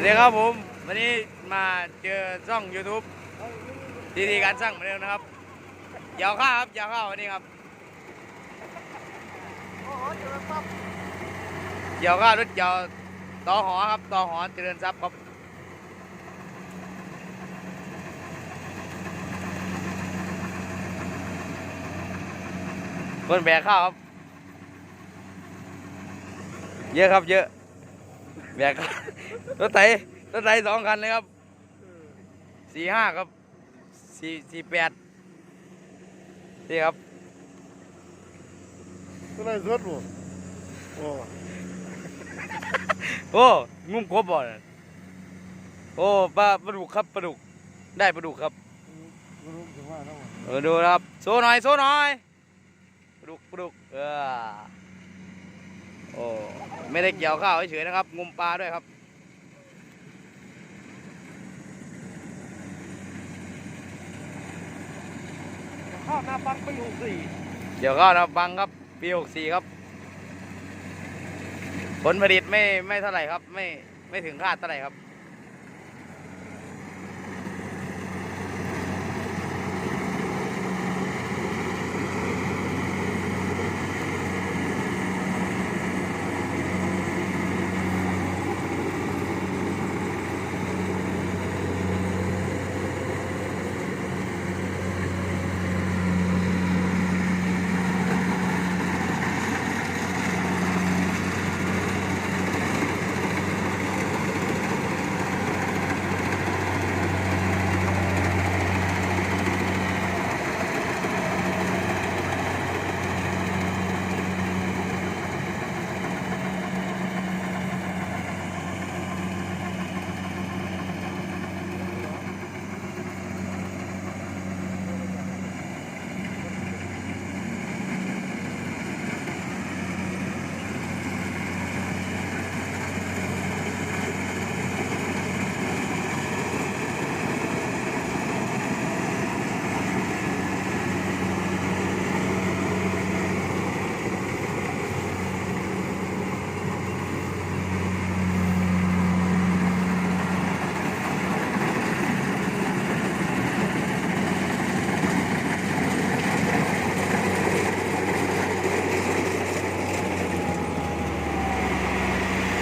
วัสดีครับผม วันนี้มาเจอช่อง YouTube ดีดีการสร้างเหมือนเดิมนะครับยาวข้าวครับยาวข้าววันนี้ครับโอ้โหเจอปั๊บยาวข้าวรถยาวต่อหอครับต่อหอเจริญทรัพย์ครับคนแบกข้าวครับ เยอะครับเยอะ แบกข้าวรถไถรถไถสองคันเลยครับสี่ห้าครับสี่สี่แปดนี่ครับตัวไหนสดบ่โอ้โอ้งุ้มครบบ่เนี่ยโอ้ปลาปลาดุกครับปลาดุกได้ปลาดุกครับไม่รู้ถึงว่าเท่าไหร่เออดูนะครับโซหน่อยโซหน่อยปลาดุกปลาดุกเออโอ้ ไม่ได้เกี่ยวข้าวเฉยๆนะครับงุมปลาด้วยครับ ข้าวหน้าปังไปหกสี่เดี๋ยวก็เราบังครับปีหกสี่ครับ ผลผลิตไม่ไม่เท่าไหร่ครับ ไม่ไม่ถึงคาดเท่าไหร่ครับ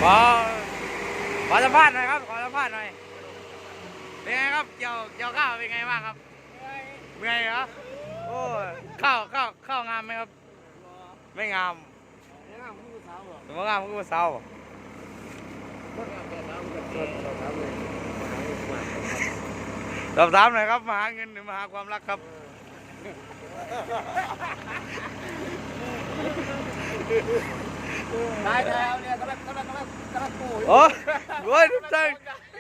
ขอขอสัมภาษณ์หน่อยครับ ขอสัมภาษณ์หน่อย เป็นไงครับ เกี่ยวเกี่ยวข้าวเป็นไงบ้างครับเมื่อยเหรอโอ้ยข้าวข้าวข้าวงามไหมครับ ไม่งามเนี่ยนะผู้สาวเหรอสมมติงามก็เศร้าผู้สาวก็สาวก็สดสาวเลยสอบถามหน่อยครับมาหาเงินหรือมาหาความรักครับ ตายแล้วเนี่ยกำลังกำลังกำลังกำลังปูอยู่โอ้ยโอ้ยทาง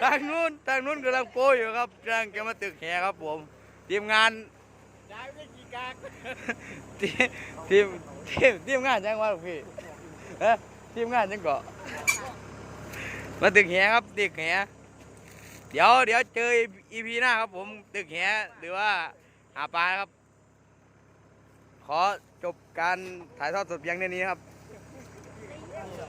ทางนู้นทางนู้นกำลังโปรยอยู่ครับกำลังจะมาตึกแหครับผมทีมงานย้ายไม่ได้กี่กากทีมทีมทีมทีมงานจังหวะลูกพี่เอ๊ะทีมงานจังเกาะมาตึกแหครับตึกแหเดี๋ยวเดี๋ยวเจออีพีหน้าครับผมตึกแหหรือว่าหาปลาครับ ขอจบการถ่ายทอดสดเพียงเท่านี้ครับ